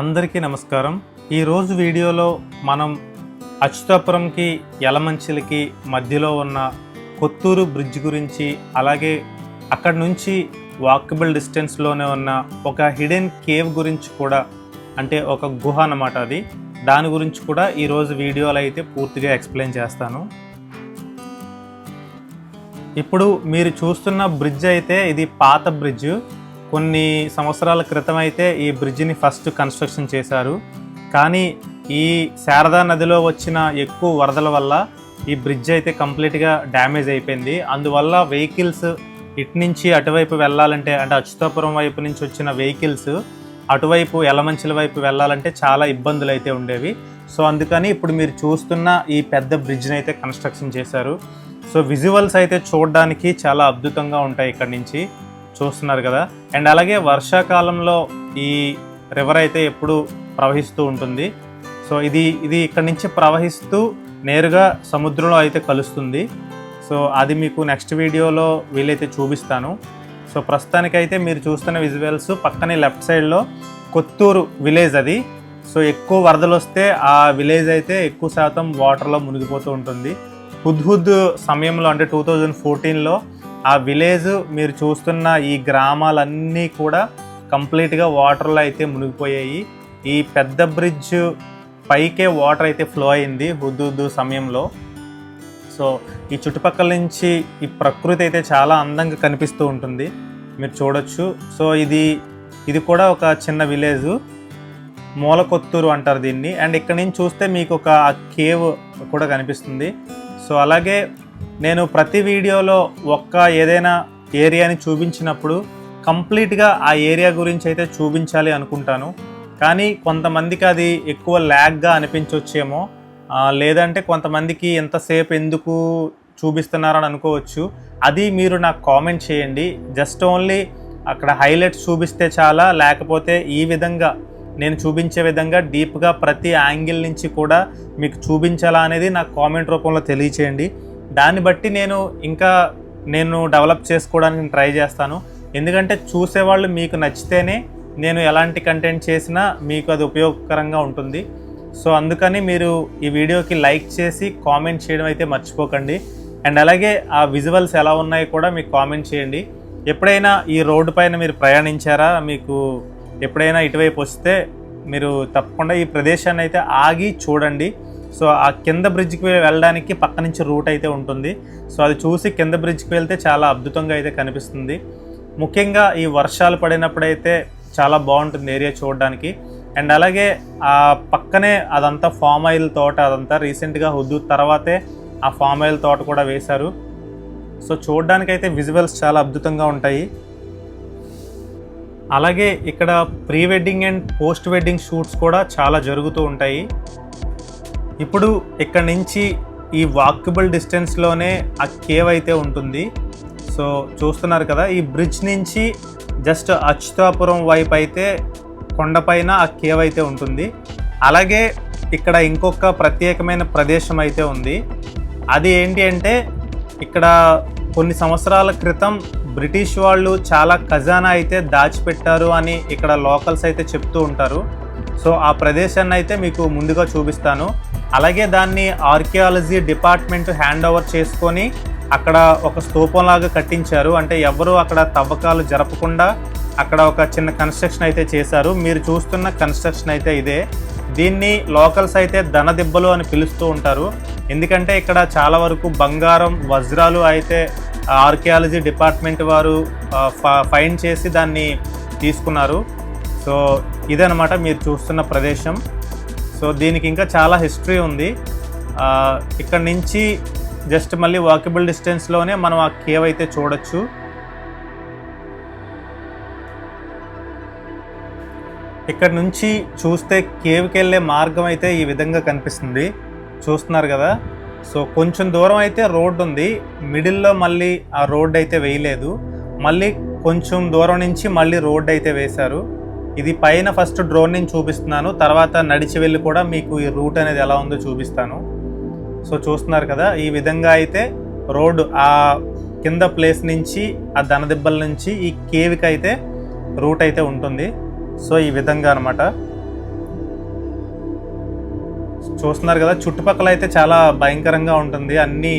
అందరికీ నమస్కారం. ఈరోజు వీడియోలో మనం అచ్యుతాపురంకి యలమంచిలకి మధ్యలో ఉన్న కొత్తూరు బ్రిడ్జ్ గురించి అలాగే అక్కడ నుంచి వాకబుల్ డిస్టెన్స్లోనే ఉన్న ఒక హిడెన్ కేవ్ గురించి కూడా అంటే ఒక గుహ అన్నమాట అది. దాని గురించి కూడా ఈరోజు వీడియోలో అయితే పూర్తిగా ఎక్స్ప్లెయిన్ చేస్తాను. ఇప్పుడు మీరు చూస్తున్న బ్రిడ్జ్ అయితే ఇది పాత బ్రిడ్జ్. కొన్ని సంవత్సరాల క్రితం అయితే ఈ బ్రిడ్జిని ఫస్ట్ కన్స్ట్రక్షన్ చేశారు. కానీ ఈ శారదా నదిలో వచ్చిన ఎక్కువ వరదల వల్ల ఈ బ్రిడ్జ్ అయితే కంప్లీట్గా డ్యామేజ్ అయిపోయింది. అందువల్ల వెహికల్స్ ఇటు నుంచి అటువైపు వెళ్ళాలంటే అంటే అచ్యుతాపురం వైపు నుంచి వచ్చిన వెహికల్స్ అటువైపు ఎలమంచిల వైపు వెళ్ళాలంటే చాలా ఇబ్బందులు అయితే ఉండేవి. సో అందుకని ఇప్పుడు మీరు చూస్తున్న ఈ పెద్ద బ్రిడ్జ్ని అయితే కన్స్ట్రక్షన్ చేశారు. సో విజువల్స్ అయితే చూడడానికి చాలా అద్భుతంగా ఉంటాయి ఇక్కడ నుంచి. చూస్తున్నారు కదా. అండ్ అలాగే వర్షాకాలంలో ఈ రివర్ అయితే ఎప్పుడు ప్రవహిస్తూ ఉంటుంది. సో ఇది ఇది ఇక్కడ నుంచి ప్రవహిస్తూ నేరుగా సముద్రంలో అయితే కలుస్తుంది. సో అది మీకు నెక్స్ట్ వీడియోలో వీలైతే చూపిస్తాను. సో ప్రస్తుతానికైతే మీరు చూస్తున్న విజువల్స్ పక్కనే లెఫ్ట్ సైడ్లో కొత్తూరు విలేజ్ అది. సో ఎక్కువ వరదలు వస్తే ఆ విలేజ్ అయితే ఎక్కువ శాతం వాటర్లో మునిగిపోతూ ఉంటుంది. హుద్హుద్ సమయంలో అంటే టూ థౌజండ్ ఫోర్టీన్లో ఆ విలేజ్ మీరు చూస్తున్న ఈ గ్రామాలన్నీ కూడా కంప్లీట్గా వాటర్లో అయితే మునిగిపోయాయి. ఈ పెద్ద బ్రిడ్జ్ పైకే వాటర్ అయితే ఫ్లో అయింది హుద్హుద్ సమయంలో. సో ఈ చుట్టుపక్కల నుంచి ఈ ప్రకృతి అయితే చాలా అందంగా కనిపిస్తూ ఉంటుంది. మీరు చూడొచ్చు. సో ఇది ఇది కూడా ఒక చిన్న విలేజ్. మూలకొత్తూరు అంటారు దీన్ని. అండ్ ఇక్కడ నుంచి చూస్తే మీకు ఒక కేవ్ కూడా కనిపిస్తుంది. సో అలాగే నేను ప్రతి వీడియోలో ఒక్క ఏదైనా ఏరియాని చూపించినప్పుడు కంప్లీట్గా ఆ ఏరియా గురించి అయితే చూపించాలి అనుకుంటాను. కానీ కొంతమందికి అది ఎక్కువ ల్యాగ్గా అనిపించవచ్చేమో లేదంటే కొంతమందికి ఎంతసేపు ఎందుకు చూపిస్తున్నారని అనుకోవచ్చు. అది మీరు నాకు కామెంట్ చేయండి. జస్ట్ ఓన్లీ అక్కడ హైలైట్స్ చూపిస్తే చాలా లేకపోతే ఈ విధంగా నేను చూపించే విధంగా డీప్గా ప్రతి యాంగిల్ నుంచి కూడా మీకు చూపించాలా అనేది నాకు కామెంట్ రూపంలో తెలియచేయండి. దాన్ని బట్టి నేను ఇంకా నేను డెవలప్ చేసుకోవడానికి ట్రై చేస్తాను. ఎందుకంటే చూసేవాళ్ళు మీకు నచ్చితేనే నేను ఎలాంటి కంటెంట్ చేసినా మీకు అది ఉపయోగకరంగా ఉంటుంది. సో అందుకని మీరు ఈ వీడియోకి లైక్ చేసి కామెంట్ చేయడం అయితే మర్చిపోకండి. అండ్ అలాగే ఆ విజువల్స్ ఎలా ఉన్నాయో కూడా మీకు కామెంట్ చేయండి. ఎప్పుడైనా ఈ రోడ్డు పైన మీరు ప్రయాణించారా? మీకు ఎప్పుడైనా ఇటువైపు వస్తే మీరు తప్పకుండా ఈ ప్రదేశాన్ని అయితే ఆగి చూడండి. సో ఆ కింద బ్రిడ్జ్కి వెళ్ళడానికి పక్క నుంచి రూట్ అయితే ఉంటుంది. సో అది చూసి కింద బ్రిడ్జ్కి వెళ్తే చాలా అద్భుతంగా అయితే కనిపిస్తుంది. ముఖ్యంగా ఈ వర్షాలు పడినప్పుడైతే చాలా బాగుంటుంది ఏరియా చూడడానికి. అండ్ అలాగే ఆ పక్కనే అదంతా ఫామ్ ఆయిల్ తోట అదంతా రీసెంట్గా హుద్దు తర్వాతే ఆ ఫామ్ ఆయిల్ తోట కూడా వేశారు. సో చూడడానికైతే విజువల్స్ చాలా అద్భుతంగా ఉంటాయి. అలాగే ఇక్కడ pre wedding and post wedding shoots కూడా చాలా జరుగుతూ ఉంటాయి. ఇప్పుడు ఇక్కడ నుంచి ఈ వాకబుల్ డిస్టెన్స్లోనే ఆ కేవ్ అయితే ఉంటుంది. సో చూస్తున్నారు కదా ఈ బ్రిడ్జ్ నుంచి జస్ట్ అచ్యుతాపురం వైపు అయితే కొండపైన ఆ కేవ్ అయితే ఉంటుంది. అలాగే ఇక్కడ ఇంకొక ప్రత్యేకమైన ప్రదేశం అయితే ఉంది. అది ఏంటి అంటే ఇక్కడ కొన్ని సంవత్సరాల క్రితం బ్రిటిష్ వాళ్ళు చాలా ఖజానా అయితే దాచిపెట్టారు అని ఇక్కడ లోకల్స్ అయితే చెప్తూ ఉంటారు. సో ఆ ప్రదేశాన్ని అయితే మీకు ముందుగా చూపిస్తాను. అలాగే దాన్ని ఆర్కియాలజీ డిపార్ట్మెంట్ హ్యాండ్ ఓవర్ చేసుకొని అక్కడ ఒక స్తూపంలాగా కట్టించారు. అంటే ఎవరు అక్కడ తవ్వకాలు జరపకుండా అక్కడ ఒక చిన్న కన్స్ట్రక్షన్ అయితే చేశారు. మీరు చూస్తున్న కన్స్ట్రక్షన్ అయితే ఇదే. దీన్ని లోకల్స్ అయితే ధనదిబ్బలు అని పిలుస్తూ ఉంటారు. ఎందుకంటే ఇక్కడ చాలా వరకు బంగారం వజ్రాలు అయితే ఆర్కియాలజీ డిపార్ట్మెంట్ వారు ఫైండ్ చేసి దాన్ని తీసుకున్నారు. సో ఇదనమాట మీరు చూస్తున్న ప్రదేశం. సో దీనికి ఇంకా చాలా హిస్టరీ ఉంది. ఇక్కడ నుంచి జస్ట్ మళ్ళీ వాకబుల్ డిస్టెన్స్లోనే మనం ఆ కేవ్ అయితే చూడొచ్చు. ఇక్కడ నుంచి చూస్తే కేవ్కి వెళ్ళే మార్గం అయితే ఈ విధంగా కనిపిస్తుంది. చూస్తున్నారు కదా? సో కొంచెం దూరం అయితే రోడ్డు ఉంది. మిడిల్లో మళ్ళీ ఆ రోడ్ అయితే వేయలేదు. మళ్ళీ కొంచెం దూరం నుంచి మళ్ళీ రోడ్ అయితే వేశారు. ఇది పైన ఫస్ట్ డ్రోన్ నుంచి చూపిస్తున్నాను తర్వాత నడిచి వెళ్ళి కూడా మీకు ఈ రూట్ అనేది ఎలా ఉందో చూపిస్తాను. సో చూస్తున్నారు కదా ఈ విధంగా అయితే రోడ్డు ఆ కింద ప్లేస్ నుంచి ఆ దనదిబ్బల నుంచి ఈ కేవ్కి అయితే రూట్ అయితే ఉంటుంది. సో ఈ విధంగా అనమాట చూస్తున్నారు కదా చుట్టుపక్కల అయితే చాలా భయంకరంగా ఉంటుంది. అన్నీ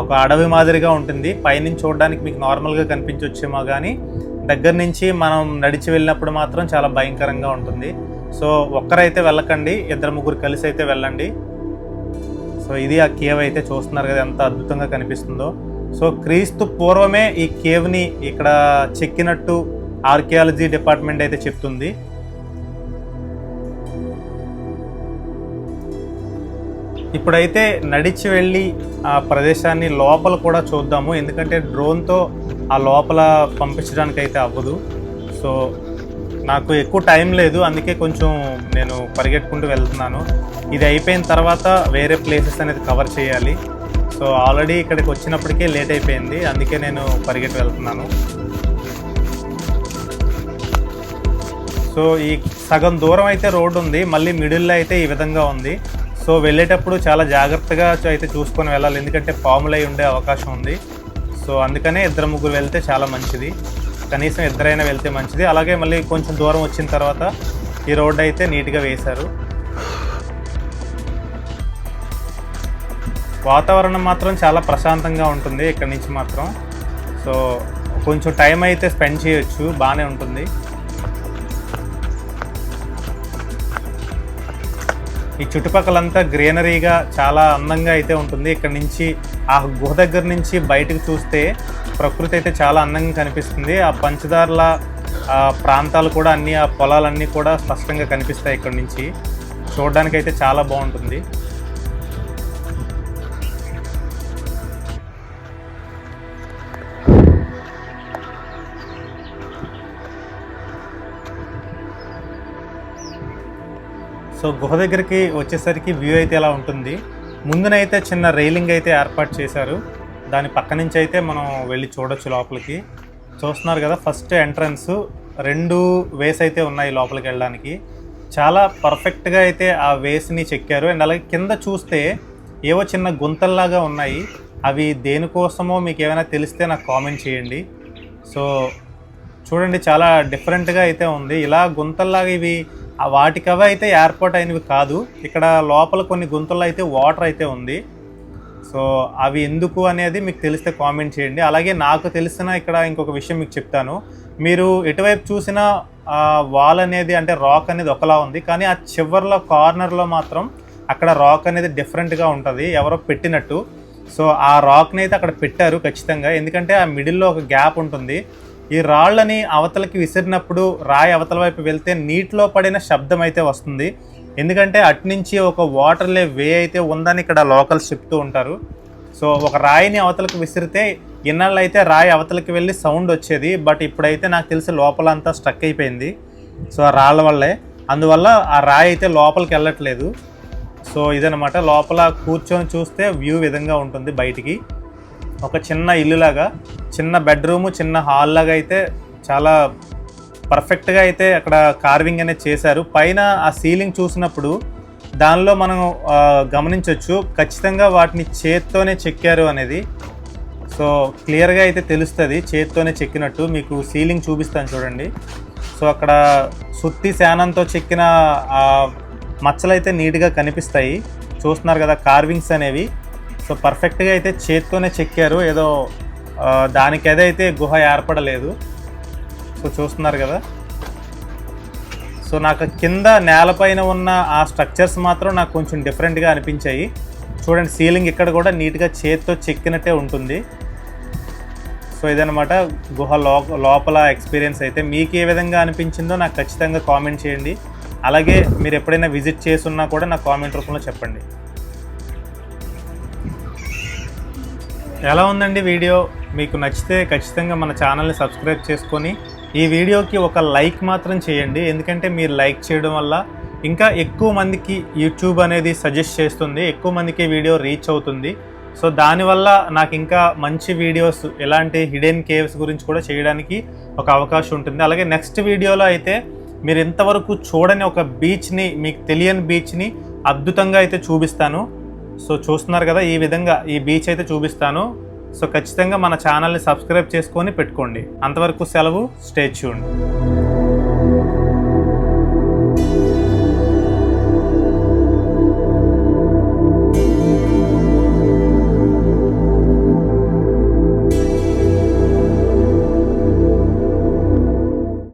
ఒక అడవి మాదిరిగా ఉంటుంది. పైనుంచి చూడడానికి మీకు నార్మల్గా కనిపించొచ్చేమో కానీ దగ్గర నుంచి మనం నడిచి వెళ్ళినప్పుడు మాత్రం చాలా భయంకరంగా ఉంటుంది. సో ఒక్కరైతే వెళ్ళకండి ఇద్దరు ముగ్గురు కలిసి అయితే వెళ్ళండి. సో ఇది ఆ కేవ్ అయితే చూస్తున్నారు కదా ఎంత అద్భుతంగా కనిపిస్తుందో. సో క్రీస్తు పూర్వమే ఈ కేవ్ని ఇక్కడ చెక్కినట్టు ఆర్కియాలజీ డిపార్ట్మెంట్ అయితే చెప్తుంది. ఇప్పుడైతే నడిచి వెళ్ళి ఆ ప్రదేశాన్ని లోపల కూడా చూద్దాము. ఎందుకంటే డ్రోన్తో ఆ లోపల పంపించడానికి అయితే అవ్వదు. సో నాకు ఎక్కువ టైం లేదు. అందుకే కొంచెం నేను పరిగెట్టుకుంటూ వెళ్తున్నాను. ఇది అయిపోయిన తర్వాత వేరే ప్లేసెస్ అనేది కవర్ చేయాలి. సో ఆల్రెడీ ఇక్కడికి వచ్చినప్పటికే లేట్ అయిపోయింది. అందుకే నేను పరిగెట్టి వెళ్తున్నాను. సో ఈ సగం దూరం అయితే రోడ్ ఉంది. మళ్ళీ మిడిల్లో అయితే ఈ విధంగా ఉంది. సో వెళ్ళేటప్పుడు చాలా జాగ్రత్తగా అయితే చూసుకొని వెళ్ళాలి. ఎందుకంటే పాములు అయి ఉండే అవకాశం ఉంది. సో అందుకనే ఇద్దరు ముగ్గురు వెళ్తే చాలా మంచిది. కనీసం ఇద్దరైనా వెళ్తే మంచిది. అలాగే మళ్ళీ కొంచెం దూరం వచ్చిన తర్వాత ఈ రోడ్డు అయితే నీట్గా వేశారు. వాతావరణం మాత్రం చాలా ప్రశాంతంగా ఉంటుంది ఇక్కడ నుంచి మాత్రం. సో కొంచెం టైం అయితే స్పెండ్ చేయొచ్చు. బాగానే ఉంటుంది. ఈ చుట్టుపక్కలంతా గ్రీనరీగా చాలా అందంగా అయితే ఉంటుంది. ఇక్కడ నుంచి ఆ గుహ దగ్గర నుంచి బయటకు చూస్తే ప్రకృతి అయితే చాలా అందంగా కనిపిస్తుంది. ఆ పంచదారుల ఆ ప్రాంతాలు కూడా అన్ని ఆ పొలాలన్నీ కూడా స్పష్టంగా కనిపిస్తాయి ఇక్కడ నుంచి. చూడడానికి అయితే చాలా బాగుంటుంది. సో గుహ దగ్గరికి వచ్చేసరికి వ్యూ అయితే ఇలా ఉంటుంది. ముందునైతే చిన్న రైలింగ్ అయితే ఏర్పాటు చేశారు. దాని పక్క నుంచి అయితే మనం వెళ్ళి చూడొచ్చు లోపలికి. చూస్తున్నారు కదా ఫస్ట్ ఎంట్రన్స్ రెండు వేస్ అయితే ఉన్నాయి లోపలికి వెళ్ళడానికి. చాలా పర్ఫెక్ట్గా అయితే ఆ వేస్ని చెక్కారు. అండ్ అలాగే కింద చూస్తే ఏవో చిన్న గుంతల్లాగా ఉన్నాయి. అవి దేనికోసమో మీకు ఏమైనా తెలిస్తే నాకు కామెంట్ చేయండి. సో చూడండి చాలా డిఫరెంట్గా అయితే ఉంది. ఇలా గుంతల్లాగా ఇవి వాటికవి అయితే ఏర్పాటు అయినవి కాదు. ఇక్కడ లోపల కొన్ని గుంతల్లో అయితే వాటర్ అయితే ఉంది. సో అవి ఎందుకు అనేది మీకు తెలిస్తే కామెంట్ చేయండి. అలాగే నాకు తెలిసిన ఇక్కడ ఇంకొక విషయం మీకు చెప్తాను. మీరు ఎటువైపు చూసినా వాల్ అనేది అంటే రాక్ అనేది ఒకలా ఉంది. కానీ ఆ చివర్లో కార్నర్లో మాత్రం అక్కడ రాక్ అనేది డిఫరెంట్గా ఉంటుంది. ఎవరో పెట్టినట్టు. సో ఆ రాక్ని అయితే అక్కడ పెట్టారు ఖచ్చితంగా. ఎందుకంటే ఆ మిడిల్లో ఒక గ్యాప్ ఉంటుంది. ఈ రాళ్ళని అవతలకి విసిరినప్పుడు రాయి అవతల వైపు వెళ్తే నీటిలో పడిన శబ్దం అయితే వస్తుంది. ఎందుకంటే అట్నుంచి ఒక వాటర్లే వే అయితే ఉందని ఇక్కడ లోకల్స్ చెప్తూ ఉంటారు. సో ఒక రాయిని అవతలకు విసిరితే ఇన్నాళ్ళు అయితే రాయి అవతలకి వెళ్ళి సౌండ్ వచ్చేది. బట్ ఇప్పుడైతే నాకు తెలిసి లోపలంతా స్ట్రక్ అయిపోయింది. సో ఆ రాళ్ళ వల్లే. అందువల్ల ఆ రాయి అయితే లోపలికి వెళ్ళట్లేదు. సో ఇదనమాట లోపల కూర్చొని చూస్తే వ్యూ విధంగా ఉంటుంది బయటికి. ఒక చిన్న ఇల్లులాగా చిన్న బెడ్రూము చిన్న హాల్ లాగా అయితే చాలా పర్ఫెక్ట్గా అయితే అక్కడ కార్వింగ్ అనేది చేశారు. పైన ఆ సీలింగ్ చూసినప్పుడు దానిలో మనం గమనించవచ్చు ఖచ్చితంగా వాటిని చేత్తోనే చెక్కారు అనేది. సో క్లియర్గా అయితే తెలుస్తుంది చేత్తోనే చెక్కినట్టు. మీకు సీలింగ్ చూపిస్తాను చూడండి. సో అక్కడ సుత్తి శానంతో చెక్కిన మచ్చలు అయితే నీట్గా కనిపిస్తాయి. చూస్తున్నారు కదా కార్వింగ్స్ అనేవి. సో పర్ఫెక్ట్గా అయితే చేత్తోనే చెక్కారు. ఏదో ఆ, దానికి ఏదైతే గుహ ఏర్పడలేదు. సో చూస్తున్నారు కదా. సో నాకు కింద నేలపైన ఉన్న ఆ స్ట్రక్చర్స్ మాత్రం నాకు కొంచెం డిఫరెంట్గా అనిపించాయి. చూడండి సీలింగ్ ఇక్కడ కూడా నీట్గా చేత్తో చెక్కినట్టే ఉంటుంది. సో ఇదనమాట గుహ లో లోపల ఎక్స్పీరియన్స్ అయితే. మీకు ఏ విధంగా అనిపించిందో నాకు ఖచ్చితంగా కామెంట్ చేయండి. అలాగే మీరు ఎప్పుడైనా విజిట్ చేసున్నా కూడా నాకు కామెంట్ రూపంలో చెప్పండి. ఎలా ఉందండి వీడియో? మీకు నచ్చితే ఖచ్చితంగా మన ఛానల్ని సబ్స్క్రైబ్ చేసుకొని ఈ వీడియోకి ఒక లైక్ మాత్రం చేయండి. ఎందుకంటే మీరు లైక్ చేయడం వల్ల ఇంకా ఎక్కువ మందికి యూట్యూబ్ అనేది సజెస్ట్ చేస్తుంది ఎక్కువ మందికి వీడియో రీచ్ అవుతుంది. సో దానివల్ల నాకు ఇంకా మంచి వీడియోస్ ఎలాంటి హిడెన్ కేవ్స్ గురించి కూడా చేయడానికి ఒక అవకాశం ఉంటుంది. అలాగే నెక్స్ట్ వీడియోలో అయితే మీరు ఇంతవరకు చూడని ఒక బీచ్ని మీకు తెలియని బీచ్ని అద్భుతంగా అయితే చూపిస్తాను. సో చూస్తున్నారు కదా ఈ విధంగా ఈ బీచ్ అయితే చూపిస్తాను. సో ఖచ్చితంగా మన ఛానల్ని సబ్స్క్రైబ్ చేసుకొని పెట్టుకోండి. అంతవరకు సెలవు స్టే చూడండి